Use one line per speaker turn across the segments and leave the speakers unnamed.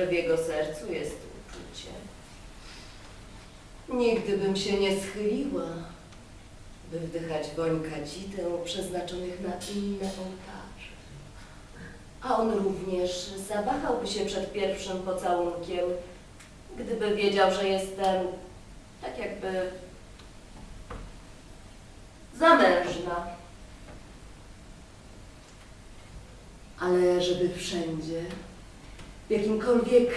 że w jego sercu jest uczucie. Nigdy bym się nie schyliła, by wdychać woń kadzidę przeznaczonych na inne ołtarze. A on również zawahałby się przed pierwszym pocałunkiem, gdyby wiedział, że jestem tak jakby zamężna. Ale żeby wszędzie, w jakimkolwiek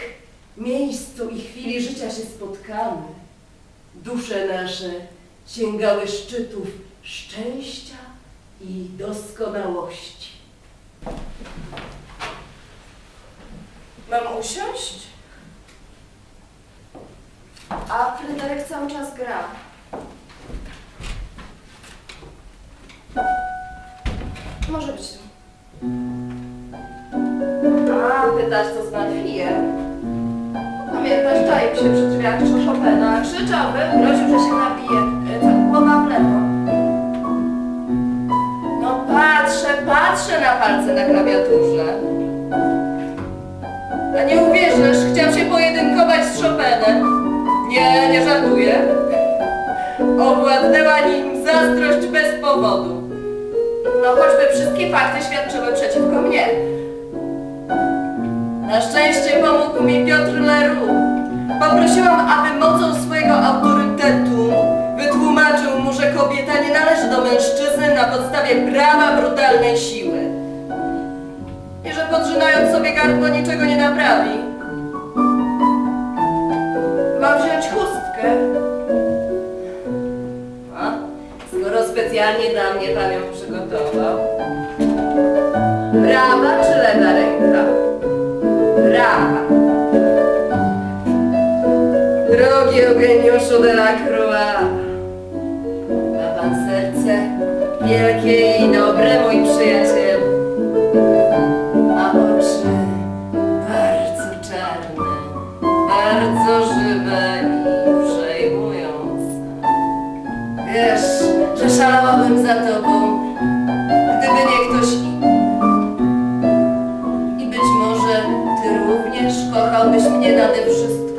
miejscu i chwili życia się spotkamy, dusze nasze sięgały szczytów szczęścia i doskonałości.
Mam usiąść? A Fryderyk cały czas gra. Może być
pytasz, co z Malfijem?
Pamiętasz, czaił się przy drzwiach Chopina, krzyczał, groził, że się napije. E, Głowa w lewo.
No patrzę, patrzę na palce na klawiaturze. A nie uwierzysz, chciał się pojedynkować z Chopinem. Nie, nie żartuję. Owładnęła nim zazdrość bez powodu.
No choćby wszystkie fakty świadczyły przeciwko mnie.
Na szczęście pomógł mi Piotr Leroux. Poprosiłam, aby mocą swojego autorytetu wytłumaczył mu, że kobieta nie należy do mężczyzny na podstawie prawa brutalnej siły. I że podrzynając sobie gardło niczego nie naprawi.
Mam wziąć chustkę.
A, skoro specjalnie dla mnie pan ją przygotował. Prawa czy lewa ręka? Drogi Eugeniuszu de la Croix, ma pan serce wielkie i dobre, mój przyjacielu. A oczy bardzo czarne, bardzo żywe i przejmujące. Wiesz, że szalałabym za tobą, gdyby nie ktoś inny. I być może ty również kochałbyś mnie nade wszystko.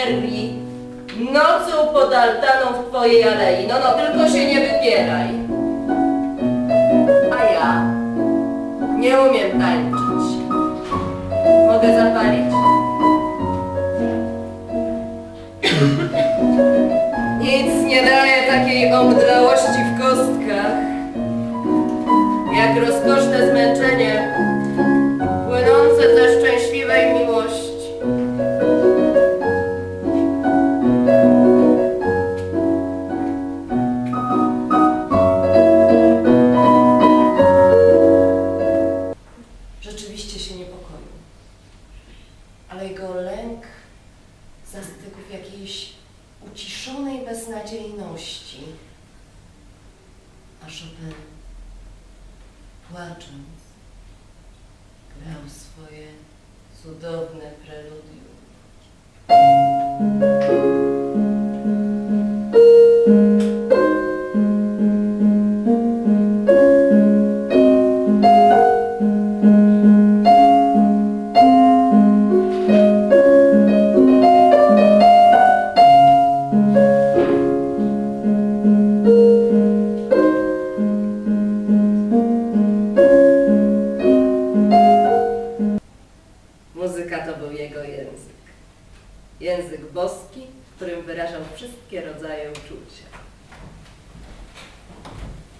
Kokieterii, nocą pod altaną w twojej alei. No, no, tylko się nie wypieraj. A ja nie umiem tańczyć. Mogę zapalić? Nic nie daje takiej omdlałości w kostkach, jak rozkoszne w jakiejś uciszonej beznadziejności. A Chopin, płacząc, grał swoje cudowne preludium. Wszystkie rodzaje uczucia.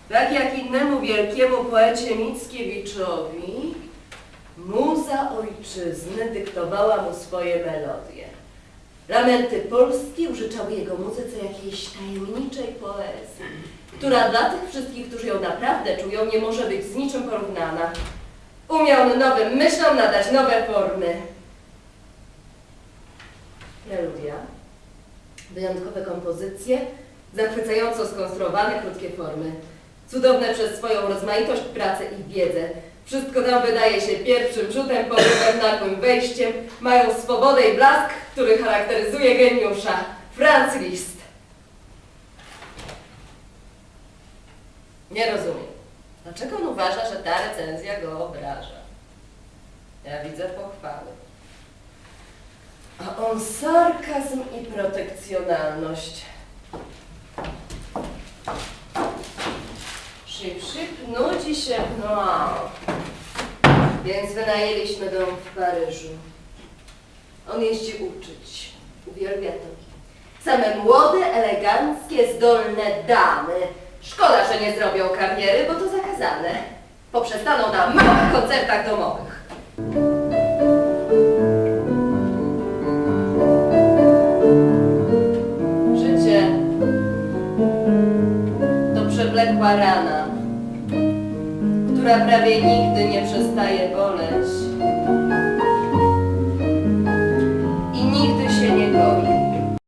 Tak jak innemu wielkiemu poecie Mickiewiczowi, muza ojczyzny dyktowała mu swoje melodie. Lamenty Polski użyczały jego muzyce jakiejś tajemniczej poezji, która dla tych wszystkich, którzy ją naprawdę czują, nie może być z niczym porównana. Umiał nowym myślom nadać nowe formy. Preludia, wyjątkowe kompozycje, zachwycająco skonstruowane krótkie formy, cudowne przez swoją rozmaitość, pracę i wiedzę. Wszystko tam wydaje się pierwszym rzutem, porywem, nagłym wejściem, mają swobodę i blask, który charakteryzuje geniusza. Franz Liszt. Nie rozumiem. Dlaczego on uważa, że ta recenzja go obraża? Ja widzę pochwały. A on sarkazm i protekcjonalność. Szyb, szyb, nudzi się, no. Więc wynajęliśmy dom w Paryżu. On jeździ uczyć. Uwielbia to. Same młode, eleganckie, zdolne damy. Szkoda, że nie zrobią kariery, bo to zakazane. Poprzestaną na małych koncertach domowych. przewlekła rana, która prawie nigdy nie przestaje boleć.